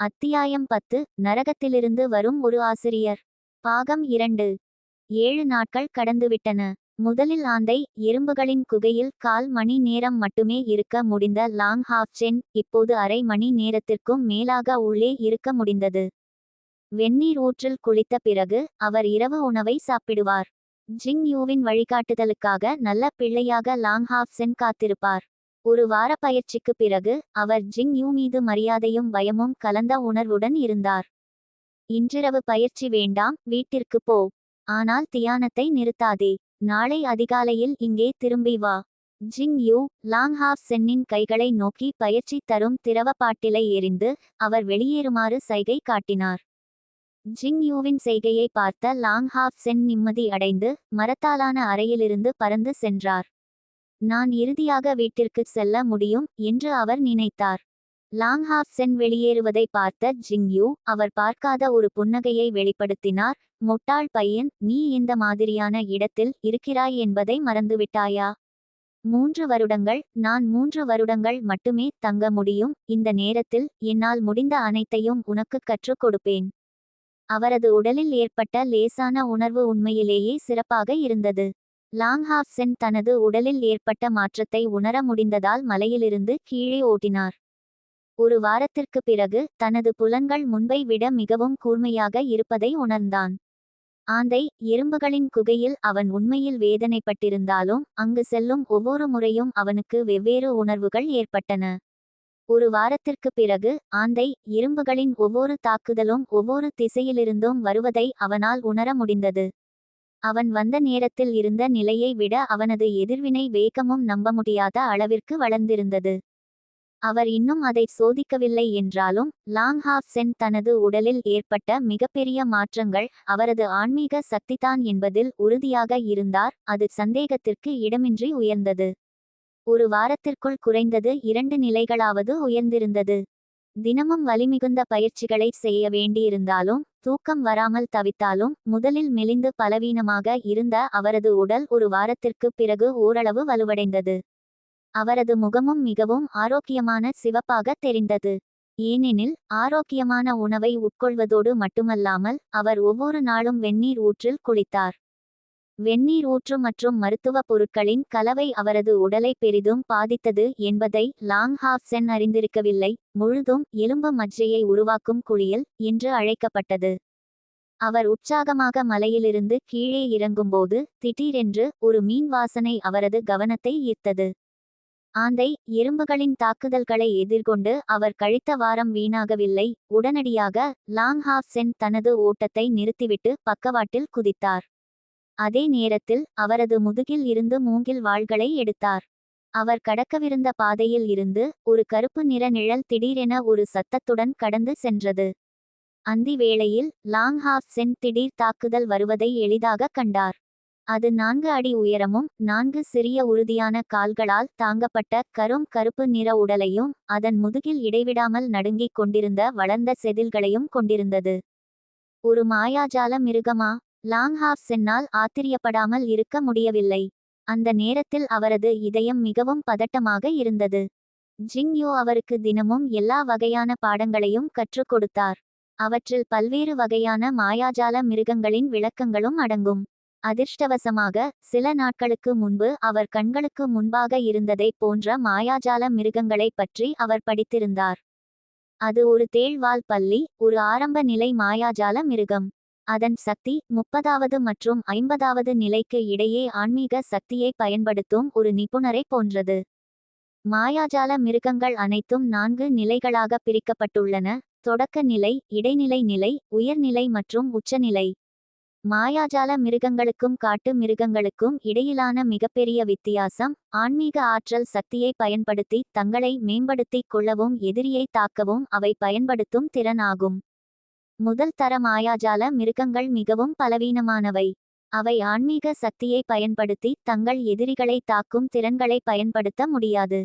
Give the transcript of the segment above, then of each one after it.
அத்தியாயம் பத்து. நரகத்திலிருந்து வரும் ஒரு ஆசிரியர். பாகம் இரண்டு. ஏழு நாட்கள் கடந்துவிட்டன. முதலில் ஆந்தை எறும்புகளின் குகையில் கால் மணி நேரம் மட்டுமே இருக்க முடிந்த லாங் ஹாஃப் சென் இப்போது அரை மணி நேரத்திற்கும் மேலாக உள்ளே இருக்க முடிந்தது. வெந்நீர் ஊற்றில் குளித்த பிறகு அவர் இரவு உணவை சாப்பிடுவார். ஜிங் யூவின் வழிகாட்டுதலுக்காக நல்ல பிள்ளையாக லாங் ஹாஃப் சென் காத்திருப்பார். ஒரு வார பயிற்சிக்கு பிறகு அவர் ஜிங் யூ மீது மரியாதையும் பயமும் கலந்த உணர்வுடன் இருந்தார். இன்றிரவு பயிற்சி வேண்டாம் வீட்டிற்கு போ. ஆனால் தியானத்தை நிறுத்தாதே. நாளை அதிகாலையில் இங்கே திரும்பி வா. ஜிங் யூ லாங் ஹாஃப் சென்னின் கைகளை நோக்கி பயிற்சி தரும் திரவ பாட்டிலை எறிந்து அவர் வெளியேறுமாறு சைகை காட்டினார். ஜிங் யூவின் செய்கையை பார்த்த லாங் ஹாஃப் சென் நிம்மதி அடைந்து மரத்தாலான அறையிலிருந்து பறந்து சென்றார். நான் இறுதியாக வீட்டிற்கு செல்ல முடியும் என்று அவர் நினைத்தார். லாங் ஹாஃப் சென் வெளியேறுவதை பார்த்த ஜிங்யூ அவர் பார்க்காத ஒரு புன்னகையை வெளிப்படுத்தினார். முட்டாள் பையன் நீ இந்த மாதிரியான இடத்தில் இருக்கிறாய் என்பதை மறந்துவிட்டாயா? மூன்று வருடங்கள் நான் மூன்று வருடங்கள் மட்டுமே தங்க முடியும். இந்த நேரத்தில் என்னால் முடிந்த அனைத்தையும் உனக்கு கற்றுக் கொடுப்பேன் அவரது உடலில் ஏற்பட்ட லேசான உணர்வு உண்மையிலேயே சிறப்பாக இருந்தது. லாங் தனது உடலில் ஏற்பட்ட மாற்றத்தை உணர முடிந்ததால் மலையிலிருந்து கீழே ஓட்டினார். ஒரு வாரத்திற்கு பிறகு தனது புலன்கள் முன்பை விட மிகவும் கூர்மையாக இருப்பதை உணர்ந்தான். ஆந்தை எறும்புகளின் குகையில் அவன் உண்மையில் வேதனைப்பட்டிருந்தாலும் அங்கு செல்லும் ஒவ்வொரு முறையும் அவனுக்கு வெவ்வேறு உணர்வுகள் ஏற்பட்டன. ஒரு வாரத்திற்கு பிறகு ஆந்தை எறும்புகளின் ஒவ்வொரு தாக்குதலும் ஒவ்வொரு திசையிலிருந்தும் வருவதை அவனால் உணர முடிந்தது. அவன் வந்த நேரத்தில் இருந்த நிலையை விட அவனது எதிர்வினை வேகமும் நம்ப முடியாத அளவிற்கு வளர்ந்திருந்தது. அவர் இன்னும் அதை சோதிக்கவில்லை என்றாலும் லாங் ஹாஃப் சென் தனது உடலில் ஏற்பட்ட மிகப்பெரிய மாற்றங்கள் அவரது ஆன்மீக சக்திதான் என்பதில் உறுதியாக இருந்தார் அது சந்தேகத்திற்கு இடமின்றி உயர்ந்தது. ஒரு வாரத்திற்குள் குறைந்தது இரண்டு நிலைகளாவது உயர்ந்திருந்தது. தினமும் வலிமிகுந்த பயிற்சிகளை செய்ய வேண்டியிருந்தாலும் தூக்கம் வராமல் தவித்தாலும் முதலில் மெலிந்து பலவீனமாக இருந்த அவரது உடல் ஒரு வாரத்திற்கு பிறகு ஓரளவு வலுவடைந்தது. அவரது முகமும் மிகவும் ஆரோக்கியமான சிவப்பாக தெரிந்தது. ஏனெனில் ஆரோக்கியமான உணவை உட்கொள்வதோடு மட்டுமல்லாமல் அவர் ஒவ்வொரு நாளும் வெந்நீர் ஊற்றில் குளித்தார். வெந்நீர் ஊற்று மற்றும் மருத்துவ பொருட்களின் கலவை அவரது உடலை பெரிதும் பாதித்தது என்பதை லாங் ஹாஃப் சென் அறிந்திருக்கவில்லை. முழுதும் எலும்பு மஜ்ஜையை உருவாக்கும் குளியல் என்று அழைக்கப்பட்டது. அவர் உற்சாகமாக மலையிலிருந்து கீழே இறங்கும்போது திடீரென்று ஒரு மீன் வாசனை அவரது கவனத்தை ஈர்த்தது. ஆந்தை எறும்புகளின் தாக்குதல்களை எதிர்கொண்டு அவர் கழித்த வாரம் வீணாகவில்லை. உடனடியாக லாங் ஹாஃப் சென் தனது ஓட்டத்தை நிறுத்திவிட்டு பக்கவாட்டில் குதித்தார். அதே நேரத்தில் அவரது முதுகில் இருந்து மூங்கில் வாள்களை எடுத்தார். அவர் கடக்கவிருந்த பாதையில் இருந்து ஒரு கருப்பு நிற நிழல் திடீரென ஒரு சத்தத்துடன் கடந்து சென்றது. அந்தி வேளையில் லாங் ஹாஃப் சென் திடீர் தாக்குதல் வருவதை எளிதாக கண்டார். அது நான்கு அடி உயரமும் நான்கு சிறிய உறுதியான கால்களால் தாங்கப்பட்ட கரும் கருப்பு நிற உடலையும் அதன் முதுகில் இடைவிடாமல் நடுங்கிக் கொண்டிருந்த வளர்ந்த செதில்களையும் கொண்டிருந்தது. ஒரு மாயாஜால மிருகமா? லாங் ஹாஃப் சென்னால் ஆத்திரியப்படாமல் இருக்க முடியவில்லை. அந்த நேரத்தில் அவரது இதயம் மிகவும் பதட்டமாக இருந்தது. ஜிங்யோ அவருக்கு தினமும் எல்லா வகையான பாடங்களையும் கற்றுக் கொடுத்தார். அவற்றில் பல்வேறு வகையான மாயாஜால மிருகங்களின் விளக்கங்களும் அடங்கும். அதிர்ஷ்டவசமாக சில நாட்களுக்கு முன்பு அவர் கண்களுக்கு முன்பாக இருந்ததை போன்ற மாயாஜால மிருகங்களை பற்றி அவர் படித்திருந்தார். அது ஒரு தேழ்வால் பள்ளி ஒரு ஆரம்ப நிலை மாயாஜால மிருகம். அதன் சக்தி முப்பதாவது மற்றும் ஐம்பதாவது நிலைக்கு இடையே ஆன்மீக சக்தியை பயன்படுத்தும் ஒரு நிபுணரை போன்றது. மாயாஜால மிருகங்கள் அனைத்தும் நான்கு நிலைகளாக பிரிக்கப்பட்டுள்ளன. தொடக்க நிலை இடைநிலை நிலை உயர்நிலை மற்றும் உச்சநிலை. மாயாஜால மிருகங்களுக்கும் காட்டு மிருகங்களுக்கும் இடையிலான மிகப்பெரிய வித்தியாசம் ஆன்மீக ஆற்றல் சக்தியை பயன்படுத்தி தங்களை மேம்படுத்திக் கொள்ளவும் எதிரியை தாக்கவும் அவை பயன்படுத்தும் திறன் ஆகும் முதல் தர மாயாஜால மிருகங்கள் மிகவும் பலவீனமானவை. அவை ஆன்மீக சக்தியை பயன்படுத்தி தங்கள் எதிரிகளை தாக்கும் திறன்களை பயன்படுத்த முடியாது.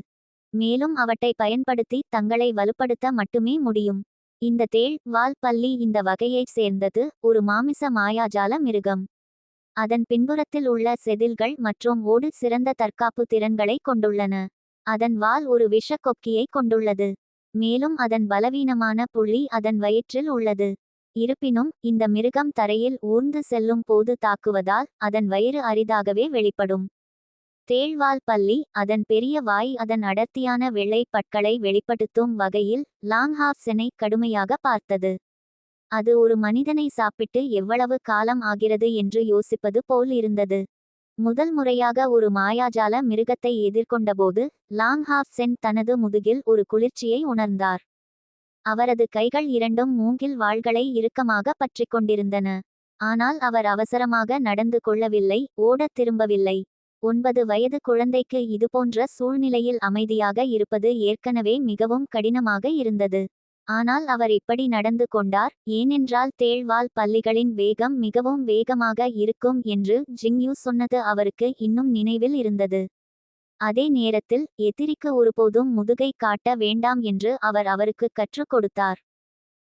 மேலும் அவற்றை பயன்படுத்தி தங்களை வலுப்படுத்த மட்டுமே முடியும். இந்த தேள் வால் பள்ளி இந்த வகையைச் சேர்ந்தது ஒரு மாமிச மாயாஜால மிருகம். அதன் பின்புறத்தில் உள்ள செதில்கள் மற்றும் ஓடு சிறந்த தற்காப்பு திறன்களை கொண்டுள்ளன. அதன் வால் ஒரு விஷ கொக்கியை கொண்டுள்ளது. மேலும் அதன் பலவீனமான புள்ளி அதன் வயிற்றில் உள்ளது. இருப்பினும் இந்த மிருகம் தரையில் ஊர்ந்து செல்லும் போது தாக்குவதால் அதன் வயிறு அரிதாகவே வெளிப்படும். தேழ்வால் பள்ளி அதன் பெரிய வாய் அதன் அடர்த்தியான வெள்ளை பற்களை வெளிப்படுத்தும் வகையில் லாங்ஹாப்சனை கடுமையாக பார்த்தது. அது ஒரு மனிதனை சாப்பிட்டு எவ்வளவு காலம் ஆகிறது என்று யோசிப்பது போல் இருந்தது. முதல் முறையாக ஒரு மாயாஜால மிருகத்தை எதிர்கொண்டபோது லாங்ஹாஃப் சென் தனது முதுகில் ஒரு குளிர்ச்சியை உணர்ந்தார். அவரது கைகள் இரண்டும் மூங்கில் வாள்களை இறுக்கமாக பற்றிக் கொண்டிருந்தன. ஆனால் அவர் அவசரமாக நடந்து கொள்ளவில்லை ஓடத் திரும்பவில்லை. ஒன்பது வயது குழந்தைக்கு இதுபோன்ற சூழ்நிலையில் அமைதியாக இருப்பது ஏற்கனவே மிகவும் கடினமாக இருந்தது. ஆனால் அவர் இப்படி நடந்து கொண்டார் ஏனென்றால் தேழ்வால் பல்லிகளின் வேகம் மிகவும் வேகமாக இருக்கும் என்று ஜிங்யூ சொன்னது அவருக்கு இன்னும் நினைவில் இருந்தது. அதே நேரத்தில் எதிரிக்கு ஒருபோதும் முதுகை காட்ட வேண்டாம் என்று அவர் அவருக்கு கற்றுக் கொடுத்தார்.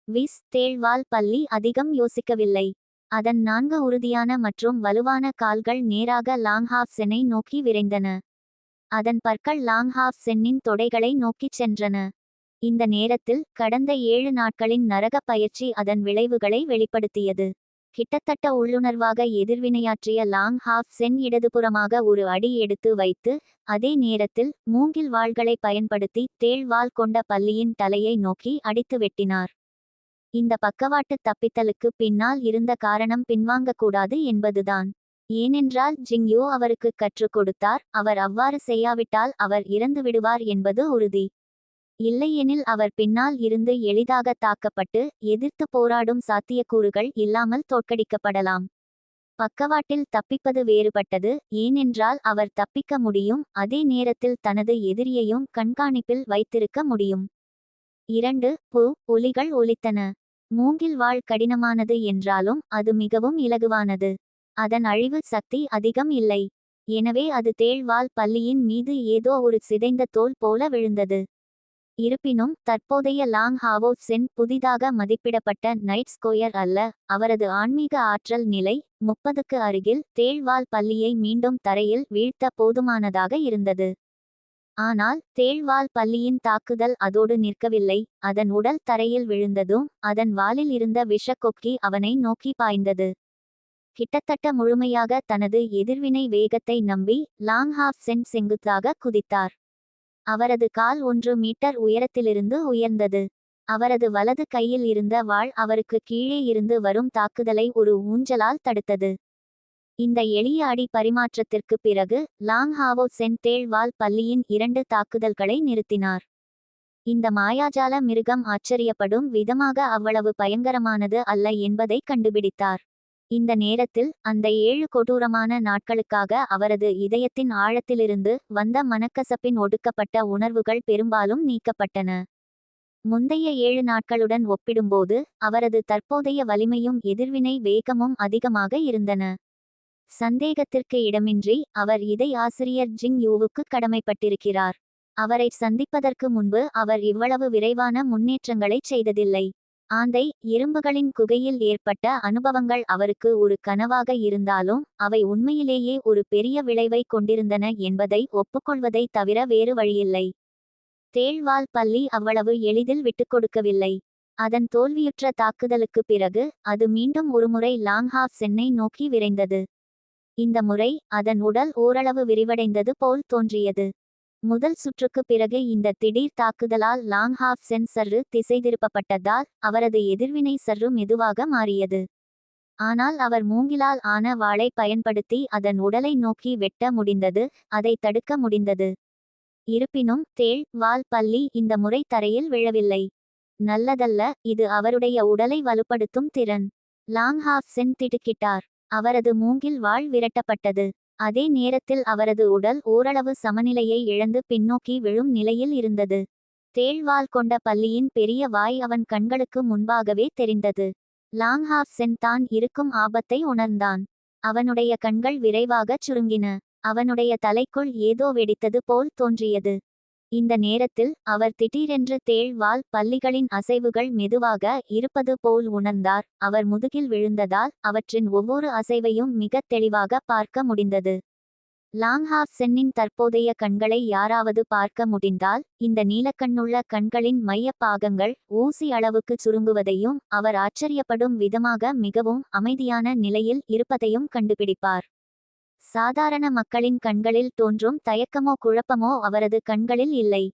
விஸ் தேள்வால் பள்ளி அதிகம் யோசிக்கவில்லை. அதன் நான்கு உறுதியான மற்றும் வலுவான கால்கள் நேராக லாங்ஹாஃப் சென்னை நோக்கி விரைந்தன. அதன் பற்கள் லாங்ஹாஃப் சென்னின் தொடைகளை நோக்கிச் சென்றன. இந்த நேரத்தில் கடந்த ஏழு நாட்களின் நரக பயிற்சி அதன் விளைவுகளை வெளிப்படுத்தியது. கிட்டத்தட்ட உள்ளுணர்வாக எதிர்வினையாற்றிய லாங் ஹாஃப் சென் இடதுபுறமாக ஒரு அடி எடுத்து வைத்து அதே நேரத்தில் மூங்கில் வாள்களை பயன்படுத்தி தேள்வாள் கொண்ட பள்ளியின் தலையை நோக்கி அடித்து வெட்டினார். இந்த பக்கவாட்டு தப்பித்தலுக்கு பின்னால் இருந்த காரணம் பின்வாங்கக்கூடாது என்பதுதான். ஏனென்றால் ஜிங்யோ அவருக்கு கற்றுக் கொடுத்தார் அவர் அவ்வாறு செய்யாவிட்டால் அவர் இறந்து விடுவார் என்பது உறுதி. இல்லையெனில் அவர் பின்னால் இருந்து எளிதாக தாக்கப்பட்டு எதிர்த்து போராடும் சாத்தியக்கூறுகள் இல்லாமல் தோற்கடிக்கப்படலாம். பக்கவாட்டில் தப்பிப்பது வேறுபட்டது ஏனென்றால் அவர் தப்பிக்க முடியும் அதே நேரத்தில் தனது எதிரியையும் கண்காணிப்பில் வைத்திருக்க முடியும். இரண்டு பு ஒலிகள் ஒலித்தன. மூங்கில் வாழ் கடினமானது என்றாலும் அது மிகவும் இலகுவானது. அதன் அழிவு சக்தி அதிகம் இல்லை. எனவே அது தேழ்வால் பள்ளியின் மீது ஏதோ ஒரு சிதைந்த தோல் போல விழுந்தது. இருப்பினும் தற்போதைய லாங் ஹாவோ சென் புதிதாக மதிப்பிடப்பட்ட நைட் ஸ்கொயர் அல்ல அவரது ஆன்மீக ஆற்றல் நிலை முப்பதுக்கு அருகில் தேழ்வால் பள்ளியை மீண்டும் தரையில் வீழ்த்த போதுமானதாக இருந்தது. ஆனால் தேழ்வால் பள்ளியின் தாக்குதல் அதோடு நிற்கவில்லை அதன் உடல் தரையில் விழுந்ததும் அதன் வாலில் இருந்த விஷக்கொக்கி அவனை நோக்கி பாய்ந்தது. கிட்டத்தட்ட முழுமையாக தனது எதிர்வினை வேகத்தை நம்பி லாங் ஹாஃப் சென் செங்குத்தாக குதித்தார். அவரது கால் ஒன்று மீட்டர் உயரத்திலிருந்து உயர்ந்தது. அவரது வலது கையில் இருந்த வாள் அவருக்கு கீழே இருந்து வரும் தாக்குதலை ஒரு ஊஞ்சலால் தடுத்தது. இந்த எளிய அடி பரிமாற்றத்திற்கு பிறகு லாங் ஹாவோ சென் வால் பள்ளியின் இரண்டு தாக்குதல்களை நிறுத்தினார். இந்த மாயாஜால மிருகம் ஆச்சரியப்படும் விதமாக அவ்வளவு பயங்கரமானது அல்ல என்பதை கண்டுபிடித்தார். இந்த நேரத்தில் அந்த ஏழு கொடூரமான நாட்களுக்காக அவரது இதயத்தின் ஆழத்திலிருந்து வந்த மனக்கசப்பின் ஒடுக்கப்பட்ட உணர்வுகள் பெரும்பாலும் நீக்கப்பட்டன. முந்தைய ஏழு நாட்களுடன் ஒப்பிடும்போது அவரது தற்போதைய வலிமையும் எதிர்வினை வேகமும் அதிகமாக இருந்தன. சந்தேகத்திற்கு இடமின்றி அவர் இதை ஆசிரியர் ஜிங் யூவுக்கு கடமைப்பட்டிருக்கிறார். அவரை சந்திப்பதற்கு முன்பு அவர் இவ்வளவு விரைவான முன்னேற்றங்களைச் செய்ததில்லை. ஆந்தை எறும்புகளின் குகையில் ஏற்பட்ட அனுபவங்கள் அவருக்கு ஒரு கனவாக இருந்தாலும் அவை உண்மையிலேயே ஒரு பெரிய விளைவை கொண்டிருந்தன என்பதை ஒப்புக்கொள்வதை தவிர வேறு வழியில்லை. தேழ்வால் பள்ளி அவ்வளவு எளிதில் விட்டுக்கொடுக்கவில்லை. அதன் தோல்வியுற்ற தாக்குதலுக்கு பிறகு அது மீண்டும் ஒருமுறை லாங்ஹாஃப் சென்னை நோக்கி விரைந்தது. இந்த முறை அதன் உடல் ஓரளவு விரிவடைந்தது போல் தோன்றியது. முதல் சுற்றுக்கு பிறகு இந்த திடீர் தாக்குதலால் லாங் ஹாஃப் சென் சர்ரு திசை திருப்பப்பட்டதால் அவரது எதிர்வினை சர்ரு மெதுவாக மாறியது. ஆனால் அவர் மூங்கிலால் ஆன வாளை பயன்படுத்தி அதன் உடலை நோக்கி வெட்ட முடிந்தது அதை தடுக்க முடிந்தது. இருப்பினும் தேள் வால் பள்ளி இந்த முறை தரையில் விழவில்லை. நல்லதல்ல இது அவருடைய உடலை வலுப்படுத்தும் திறன். லாங் ஹாஃப் சென் திடுக்கிட்டார். அவரது மூங்கில் வாழ் விரட்டப்பட்டது. அதே நேரத்தில் அவரது உடல் ஓரளவு சமநிலையை இழந்து பின்னோக்கி விழும் நிலையில் இருந்தது. தேழ்வால் கொண்ட பள்ளியின் பெரிய வாய் அவன் கண்களுக்கு முன்பாகவே தெரிந்தது. லாங்ஹாஃப் சென் தான் இருக்கும் ஆபத்தை உணர்ந்தான். அவனுடைய கண்கள் விரைவாகச் சுருங்கின. அவனுடைய தலைக்குள் ஏதோ வெடித்தது போல் தோன்றியது. இந்த நேரத்தில் அவர் திடீரென்று தேழ்வால் பள்ளிகளின் பல்லிகளின் அசைவுகள் மெதுவாக இருப்பது போல் உணர்ந்தார். அவர் முதுகில் விழுந்ததால் அவற்றின் ஒவ்வொரு அசைவையும் மிகத் தெளிவாக பார்க்க முடிந்தது. லாங்ஹாஃப் சென்னின் தற்போதைய கண்களை யாராவது பார்க்க முடிந்தால் இந்த நீலக்கண்ணுள்ள கண்களின் மையப் பாகங்கள் ஊசி அளவுக்கு சுருங்குவதையும் அவர் ஆச்சரியப்படும் விதமாக மிகவும் அமைதியான நிலையில் இருப்பதையும் கண்டுபிடிப்பார். சாதாரண மக்களின் கண்களில் தோன்றும் தயக்கமோ குழப்பமோ அவரது கண்களில் இல்லை.